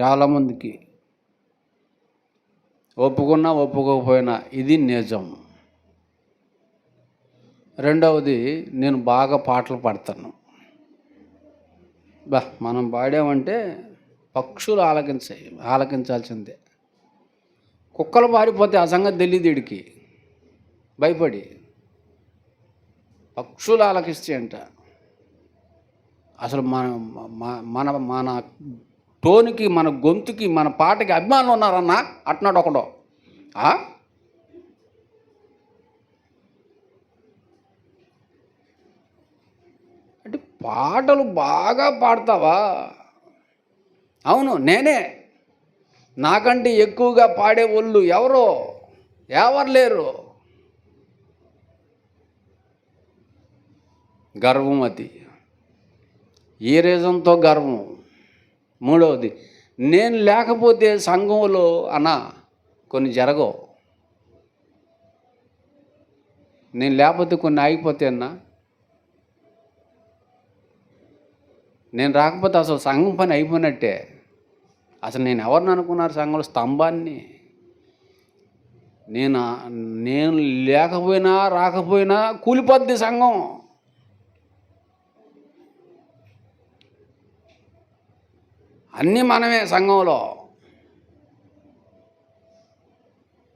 చాలామందికి ఒప్పుకున్నా ఒప్పుకోకపోయినా ఇది నిజం. రెండవది నేను బాగా పాటలు పాడతాను. బా మనం పాడామంటే పక్షులు ఆలకించాయి ఆలకించాల్సిందే. కుక్కలు పారిపోతే ఆ సంగతి తెలియదు వీడికి. భయపడి. పక్షులు ఆలకిస్తాయంట అసలు మన మన మన టోన్కి మన గొంతుకి మన పాటకి అభిమానులు ఉన్నారన్నా? అట్నాడు ఒకడు. అంటే పాటలు బాగా పాడతావా? అవును నేనే. నాకంటే ఎక్కువగా పాడే వాళ్ళు ఎవరో? ఎవరు లేరు? గర్వమతి ఏ రీజన్తో గర్వం. మూడవది నేను లేకపోతే సంఘంలో అన్న కొన్ని జరగవు. నేను లేకపోతే కొన్ని ఆగిపోతే అన్నా. నేను రాకపోతే అసలు సంఘం పని అయిపోయినట్టే. అసలు నేను ఎవరిని అనుకున్నారు సంఘంలో? స్తంభాన్ని. నేను నేను లేకపోయినా రాకపోయినా కూలిపోద్ది సంఘం. అన్నీ మనమే సంఘంలో.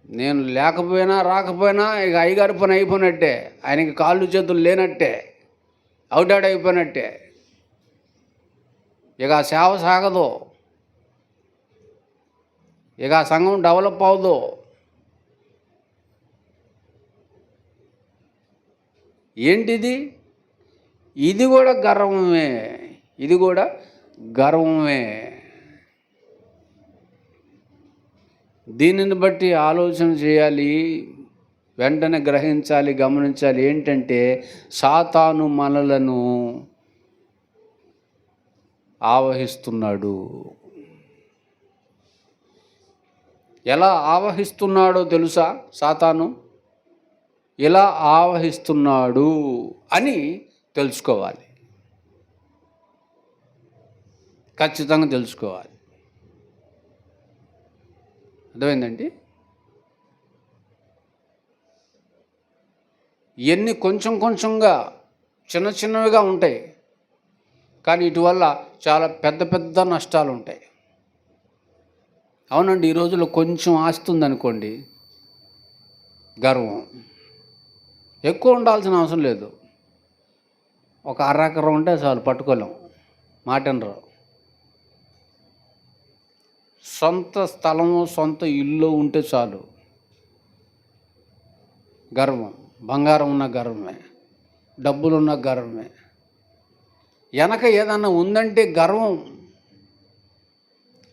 నేను లేకపోయినా రాకపోయినా ఇక అయ్యగారి పని అయిపోయినట్టే. ఆయనకి కాళ్ళు చేతులు లేనట్టే. అవుటాడ్ అయిపోయినట్టే. ఇక ఆ సేవ సాగదు. ఇక ఆ సంఘం డెవలప్ అవ్వదు. ఏంటిది? ఇది కూడా గర్వమే. ఇది కూడా గర్వమే. దీనిని బట్టి ఆలోచన చేయాలి వెంటనే గ్రహించాలి గమనించాలి. ఏంటంటే సాతాను మనలను ఆవహిస్తున్నాడు. ఎలా ఆవహిస్తున్నాడో తెలుసా సాతాను? ఎలా ఆవహిస్తున్నాడు అని తెలుసుకోవాలి. ఖచ్చితంగా తెలుసుకోవాలి. అర్థమైందండి? ఇవన్నీ కొంచెం కొంచెంగా చిన్న చిన్నవిగా ఉంటాయి. కానీ ఇటువల్ల చాలా పెద్ద పెద్ద నష్టాలు ఉంటాయి అవునండి ఈ రోజుల్లో కొంచెం ఆస్తి ఉందనుకోండి గర్వం. ఎక్కువ ఉండాల్సిన అవసరం లేదు. ఒక అర్రకరం ఉంటే చాలు పట్టుకోలేం. మాటనరావు. సొంత స్థలము సొంత ఇల్లు ఉంటే చాలు. గర్వం. బంగారం ఉన్న గర్వమే. డబ్బులున్న గర్వమే. వెనక ఏదన్నా ఉందంటే గర్వం.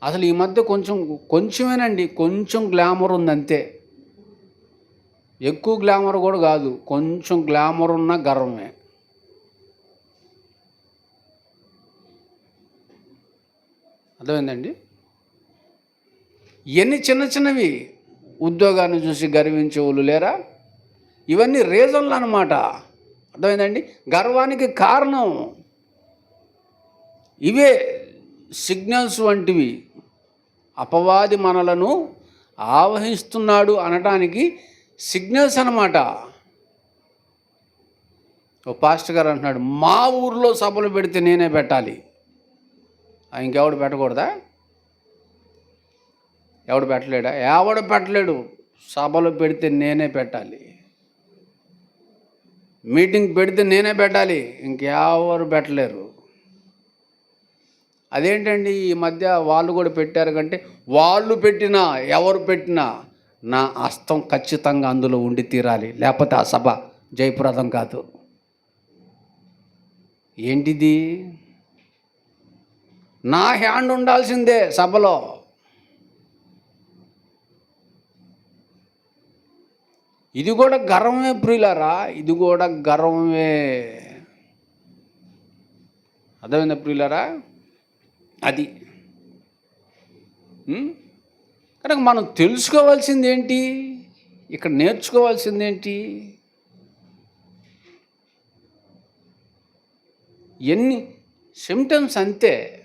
అసలు ఈ మధ్య కొంచెం కొంచెమేనండి కొంచెం గ్లామర్ ఉంది అంతే ఎక్కువ గ్లామర్ కూడా కాదు కొంచెం గ్లామర్ ఉన్న గర్వమే. అర్థమైందండి? ఎన్ని చిన్న చిన్నవి ఉద్యోగాన్ని చూసి గర్వించే వాళ్ళు లేరా? ఇవన్నీ రీజన్లు అనమాట అర్థమైందండి? గర్వానికి కారణం ఇవే సిగ్నల్స్ వంటివి. అపవాది మనలను ఆవహిస్తున్నాడు అనటానికి సిగ్నల్స్ అన్నమాట. ఓ పాస్టర్ గారు అంటున్నాడు మా ఊర్లో సభలు పెడితే నేనే పెట్టాలి. ఇంకెవడు పెట్టకూడదా? ఎవడు పెట్టలేడా? ఎవడు పెట్టలేడు. సభలో పెడితే నేనే పెట్టాలి. మీటింగ్ పెడితే నేనే పెట్టాలి. ఇంకెవరు పెట్టలేరు. అదేంటండి ఈ మధ్య వాళ్ళు కూడా పెట్టారు కంటే వాళ్ళు పెట్టినా ఎవరు పెట్టినా నా హస్తం ఖచ్చితంగా అందులో ఉండి తీరాలి. లేకపోతే ఆ సభ జయప్రదం కాదు. ఏంటిది? నా హ్యాండ్ ఉండాల్సిందే సభలో. ఇది కూడా గర్వమే ప్రియులారా ఇది కూడా గర్వమే. అర్థమైందా ప్రియులారా? అది. కనుక మనం తెలుసుకోవాల్సింది ఏంటి ఇక్కడ నేర్చుకోవాల్సింది ఏంటి ఎన్ని సిమ్టమ్స్ అంతే.